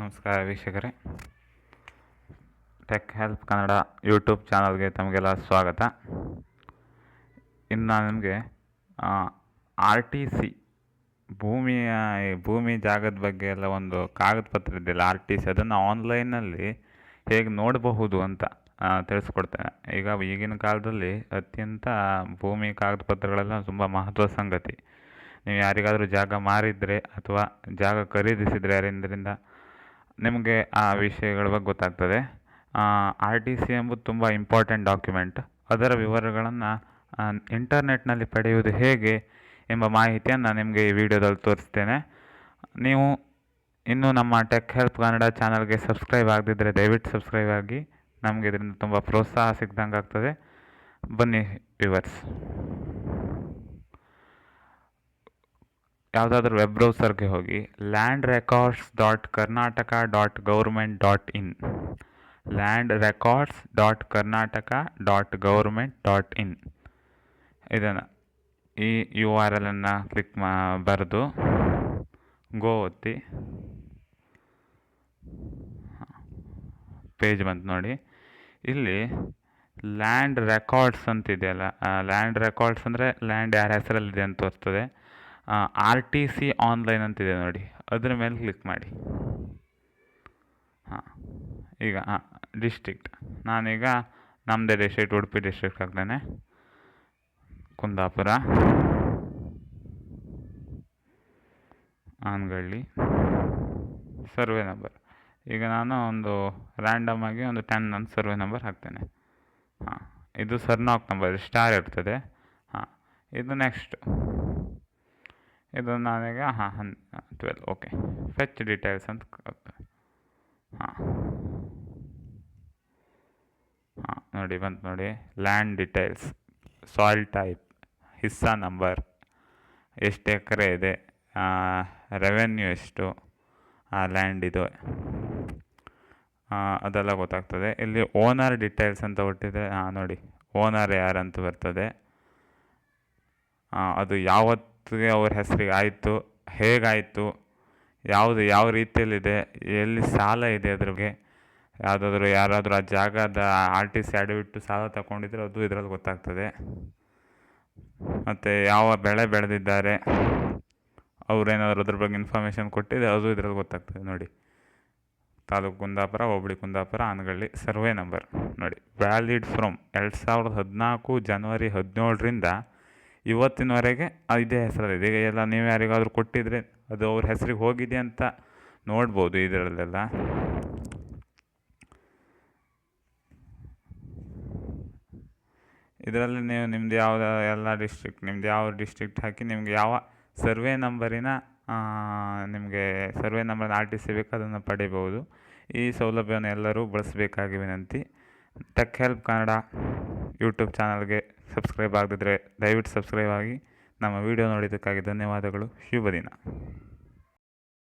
ನಮಸ್ಕಾರ ವೀಕ್ಷಕರೇ. Tech help Kannada YouTube ಚಾನಲ್ಗೆ ತಮಗೆಲ್ಲ ಸ್ವಾಗತ. ಇನ್ನು ನಾನು ನಿಮಗೆ ಆರ್ ಟಿ ಸಿ ಭೂಮಿಯ, ಭೂಮಿ ಜಾಗದ ಬಗ್ಗೆ ಎಲ್ಲ ಒಂದು ಕಾಗದ ಪತ್ರ ಇದೆಯಲ್ಲ ಆರ್ ಟಿ ಸಿ ಅದನ್ನು ಆನ್ಲೈನಲ್ಲಿ ಹೇಗೆ ನೋಡಬಹುದು ಅಂತ ತಿಳಿಸ್ಕೊಡ್ತೇನೆ. ಈಗ ಈಗಿನ ಕಾಲದಲ್ಲಿ ಅತ್ಯಂತ ಭೂಮಿ ಕಾಗದ ಪತ್ರಗಳೆಲ್ಲ ತುಂಬ ಮಹತ್ವದ ಸಂಗತಿ. ನೀವು ಯಾರಿಗಾದರೂ ಜಾಗ ಮಾರಿದರೆ ಅಥವಾ ಜಾಗ ಖರೀದಿಸಿದರೆ ಯಾರಿಂದರಿಂದ ನಿಮಗೆ ಆ ವಿಷಯಗಳ ಬಗ್ಗೆ ಗೊತ್ತಾಗ್ತದೆ. ಆರ್ ಟಿ ಸಿ ಎಂಬುದು ತುಂಬ ಇಂಪಾರ್ಟೆಂಟ್ ಡಾಕ್ಯುಮೆಂಟ್ ಅದರ ವಿವರಗಳನ್ನು ಇಂಟರ್ನೆಟ್ನಲ್ಲಿ ಪಡೆಯುವುದು ಹೇಗೆ ಎಂಬ ಮಾಹಿತಿಯನ್ನು ನಿಮಗೆ ಈ ವಿಡಿಯೋದಲ್ಲಿ ತೋರಿಸ್ತೇನೆ. ನೀವು ಇನ್ನೂ ನಮ್ಮ ಟೆಕ್ ಹೆಲ್ಪ್ ಕನ್ನಡ ಚಾನಲ್ಗೆ ಸಬ್ಸ್ಕ್ರೈಬ್ ಆಗದಿದ್ದರೆ ದಯವಿಟ್ಟು ಸಬ್ಸ್ಕ್ರೈಬ್ ಆಗಿ. ನಮಗೆ ಇದರಿಂದ ತುಂಬ ಪ್ರೋತ್ಸಾಹ ಸಿಕ್ದಂಗೆ ಆಗ್ತದೆ ಬನ್ನಿ ವಿವರ್ಸ್ ಯಾವುದಾದ್ರೂ ವೆಬ್ ಬ್ರೌಸರ್ಗೆ ಹೋಗಿ land records dot Karnataka dot government dot in land records dot Karnataka dot government dot in ಇದನ್ನು ಈ ಯು ಆರ್ ಎಲನ್ನು ಕ್ಲಿಕ್ ಮಾ, ಬರೆದು ಗೋ ಒತ್ತಿ. ಪೇಜ್ ಬಂತು ನೋಡಿ. ಇಲ್ಲಿ ಲ್ಯಾಂಡ್ ರೆಕಾರ್ಡ್ಸ್ ಅಂತಿದೆಯಲ್ಲ ಲ್ಯಾಂಡ್ ರೆಕಾರ್ಡ್ಸ್ ಅಂದರೆ ಲ್ಯಾಂಡ್ ಯಾರ ಹೆಸರಲ್ಲಿದೆ ಅಂತ ತೋರಿಸ್ತದೆ. ಆರ್ ಟಿ ಸಿ ಆನ್ಲೈನ್ ಅಂತಿದೆ ನೋಡಿ. ಅದರ ಮೇಲೆ ಕ್ಲಿಕ್ ಮಾಡಿ. ಹಾಂ, ಈಗ, ಹಾಂ ಡಿಸ್ಟ್ರಿಕ್ಟ್ ನಾನೀಗ ನಮ್ಮದೇ ಡಿಸ್ಟ್ರಿಕ್ಟ್ ಉಡುಪಿ ಡಿಸ್ಟ್ರಿಕ್ಟ್ ಹಾಕ್ತೇನೆ ಕುಂದಾಪುರ. ಆನಗಳ್ಳಿ. ಸರ್ವೆ ನಂಬರ್ ಈಗ ನಾನು ಒಂದು ರ್ಯಾಂಡಮ್ ಆಗಿ ಒಂದು ಟೆನ್ ಅಂತ ಸರ್ವೆ ನಂಬರ್ ಹಾಕ್ತೇನೆ. ಹಾಂ, ಇದು ಸರ್ನಾಕ್ ನಂಬರ್ ಸ್ಟಾರ್ ಇರ್ತದೆ. ಹಾಂ, ಇದು ನೆಕ್ಸ್ಟ್ ಇದು ನಾನೀಗ ಹಾಂ, ಹನ್ ಟ್ವೆಲ್ ಓಕೆ ಫೆಚ್ ಡೀಟೇಲ್ಸ್ ಅಂತ ಹಾಂ. ಹಾಂ, ನೋಡಿ ಬಂತು ನೋಡಿ. ಲ್ಯಾಂಡ್ ಡೀಟೇಲ್ಸ್ ಸಾಯಿಲ್ ಟೈಪ್ ಹಿಸ್ಸಾ ನಂಬರ್ ಎಷ್ಟು ಎಕರೆ ಇದೆ ರೆವೆನ್ಯೂ ಎಷ್ಟು, ಆ ಲ್ಯಾಂಡ್ ಇದು. ಅದೆಲ್ಲ ಗೊತ್ತಾಗ್ತದೆ. ಇಲ್ಲಿ ಓನರ್ ಡಿಟೇಲ್ಸ್ ಅಂತ ಕೊಟ್ಟಿದ್ರೆ ಹಾಂ, ನೋಡಿ. ಓನರ್ ಯಾರಂತ ಬರ್ತದೆ. ಅದು ಅದು ಯಾವತ್ತಿಗೆ ಅವ್ರ ಹೆಸರಿಗೆ ಆಯಿತು. ಹೇಗಾಯಿತು? ಯಾವುದು ಯಾವ ರೀತಿಯಲ್ಲಿದೆ? ಎಲ್ಲಿ ಸಾಲ ಇದೆ ಅದ್ರಿಗೆ? ಯಾವುದಾದ್ರೂ ಯಾರಾದರೂ ಆ ಜಾಗದ ಆರ್ ಟಿ ಸಿ ಅಡವಿಟ್ಟು ಸಾಲ ತಗೊಂಡಿದ್ರೆ ಅದು ಇದರಲ್ಲಿ ಗೊತ್ತಾಗ್ತದೆ. ಮತ್ತು ಯಾವ ಬೆಳೆ ಬೆಳೆದಿದ್ದಾರೆ? ಅವರೇನಾದರೂ ಅದ್ರ ಬಗ್ಗೆ ಇನ್ಫಾರ್ಮೇಷನ್ ಕೊಟ್ಟಿದೆ ಅದು ಇದರಲ್ಲಿ ಗೊತ್ತಾಗ್ತದೆ. ನೋಡಿ. ತಾಲೂಕು ಕುಂದಾಪುರ, ಹೋಬಳಿ ಕುಂದಾಪುರ, ಆನಗಳ್ಳಿ, ಸರ್ವೆ ನಂಬರ್. ನೋಡಿ. ವ್ಯಾಲಿಡ್ ಫ್ರಮ್ ಎರಡು ಸಾವಿರದ ಹದಿನಾಲ್ಕು ಜನವರಿ ಹದಿನೇಳರಿಂದ ಇವತ್ತಿನವರೆಗೆ ಇದೇ ಹೆಸರಲ್ಲಿದೆ. ಈಗ ಎಲ್ಲ ನೀವು ಯಾರಿಗಾದರೂ ಕೊಟ್ಟಿದ್ರೆ ಅದು ಅವ್ರ ಹೆಸರಿಗೆ ಹೋಗಿದೆ ಅಂತ ನೋಡ್ಬೋದು ಇದರಲ್ಲೆಲ್ಲ. ಇದರಲ್ಲಿ ನೀವು ನಿಮ್ದು ಯಾವ ಎಲ್ಲ ಡಿಸ್ಟ್ರಿಕ್ಟ್ ನಿಮ್ದು ಯಾವ ಡಿಸ್ಟ್ರಿಕ್ಟ್ ಹಾಕಿ ನಿಮ್ಗೆ ಯಾವ ಸರ್ವೆ ನಂಬರಿನ ನಿಮಗೆ survey number R T C ಬೇಕು, ಅದನ್ನು ಪಡಿಬೋದು. ಈ ಸೌಲಭ್ಯವನ್ನು ಎಲ್ಲರೂ ಬಳಸಬೇಕಾಗಿ ವಿನಂತಿ. ಟೆಕ್ ಹೆಲ್ಪ್ ಕನ್ನಡ ಯೂಟ್ಯೂಬ್ ಚಾನಲ್ಗೆ ಸಬ್ಸ್ಕ್ರೈಬ್ ಆಗದಿದ್ದರೆ ದಯವಿಟ್ಟು ಸಬ್ಸ್ಕ್ರೈಬ್ ಆಗಿ ನಮ್ಮ ವಿಡಿಯೋ ನೋಡಿದ್ದಕ್ಕಾಗಿ ಧನ್ಯವಾದಗಳು. ಶುಭ ದಿನ.